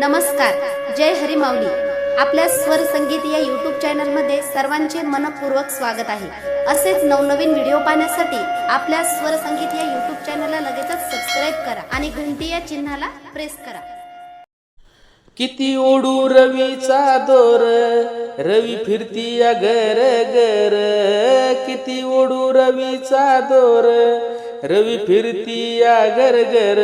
नमस्कार जय हरिमाऊली. आपल्या स्वर संगीत या युट्यूब चॅनलमध्ये सर्वांचे मनपूर्वक स्वागत आहे. असेच नवनवीन व्हिडिओ पाहण्यासाठी आपल्या स्वर संगीत या युट्यूब चॅनलला लगेचच सबस्क्राईब करा आणि घंटी या चिन्हाला प्रेस करा. किती ओढू रवीचा दोर रवी फिरती या गर गर किती ओढू रवीचा दोर रवी फिरती या गर गर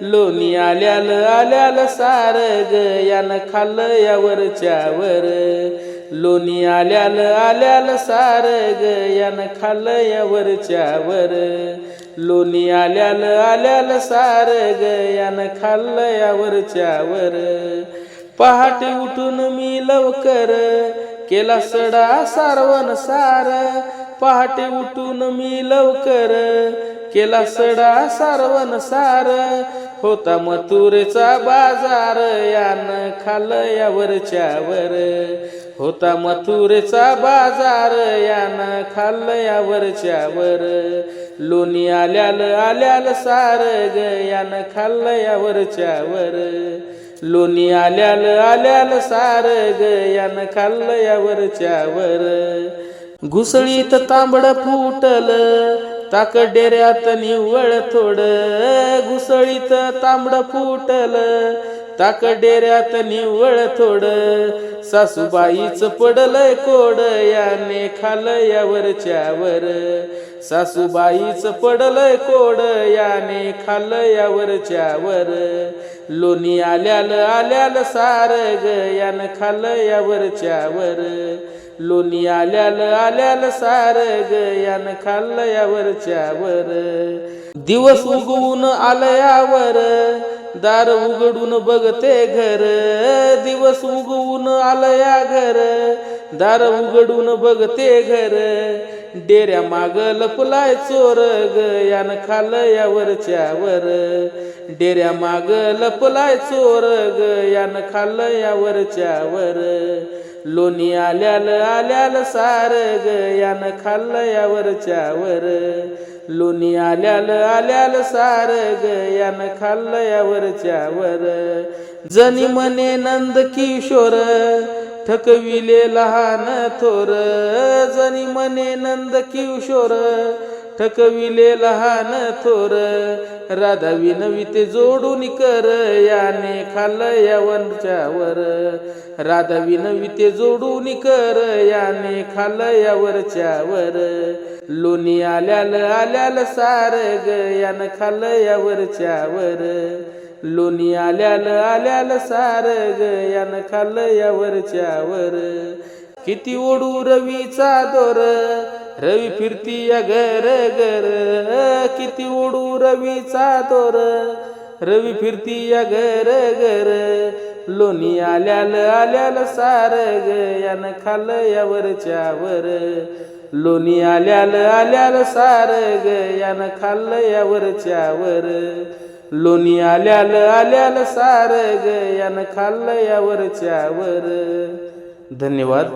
लोणी आल्याल आल्याल सार ग यानं खाल्लं यावरच्यावर वर. लोणी आल्याल आल्याल सार ग यानं खाल्लं यावरच्यावर वर. लोणी आल्याल आल्याल सार ग यानं खाल्लं यावरच्यावर वर. पहाटे उठून मी लवकर केला सडा सारवण सार. पहाटे उठून मी लवकर केला सडा सारवण सार. होता मथुरेचा बाजार यान खाल या वर. होता मथुरेचा बाजार यान खाल या वर. लोणी आल्याल आल्याल सार ग यान खाल या वर. लोणी आल्याल आल्याल सार ग यानं खाल्लं या वर. घुसळीत तांबड फुटल ताक डेऱ्यात निव्वळ थोड. घुसळीत तांबड फुटल ताक डेऱ्यात निव्वळ थोड. सासूबाईच पडलंय कोड याने खाल्लं या सासूबाईच पडलंय कोड याने खाल्लं या वर. लोणी आल्याल आल्याल सार ग यानं खाल या वर. लोणी आल्याल आल्याल सार ग यानं खाल्लं या वर. दिवस उगवून आलयावर दार उघडून बघते घर दिवस उगवून आलया घर. दार उघडून बघते घर डेऱ्या माग लपलाय चोर ग यानं खाल यावरच्यावर डेऱ्या माग लपलाय चोर ग यानं खाल यावरच्यावर वर. लोणी आल्याल आल्याल सार ग यानं खाल यावरच्यावर वर. लोणी आल्याल आल्याल सार ग यानं खाल्लं या वर. जनी मने नंद किशोर ठकविले लहान थोर. जनी मने नंद किशोर ठकविले लहान थोर. राधा विनविते जोडून कर याने खाल्लं या राधा विनविते जोडून कर याने खाल्लं या वर. लोणी आल्याल आल्याल सार ग यानं खाल्लं या लोणी आल्याल आल्याल सार ग यानं खाल्लं या किती ओढू रवीचा दोर रवी फिरती या घर घर किती ओढू रवीचा दोर. रवी फिरती या घर घर लोणी आल्याल आल्याल सार ग यानं खाल्लं या वर लोणी आल्याल आल्याल सार ग यानं खाल्लं या वर लोणी आल्याल आल्याल सार ग यानं खाल्लं यावरच्या वर धन्यवाद.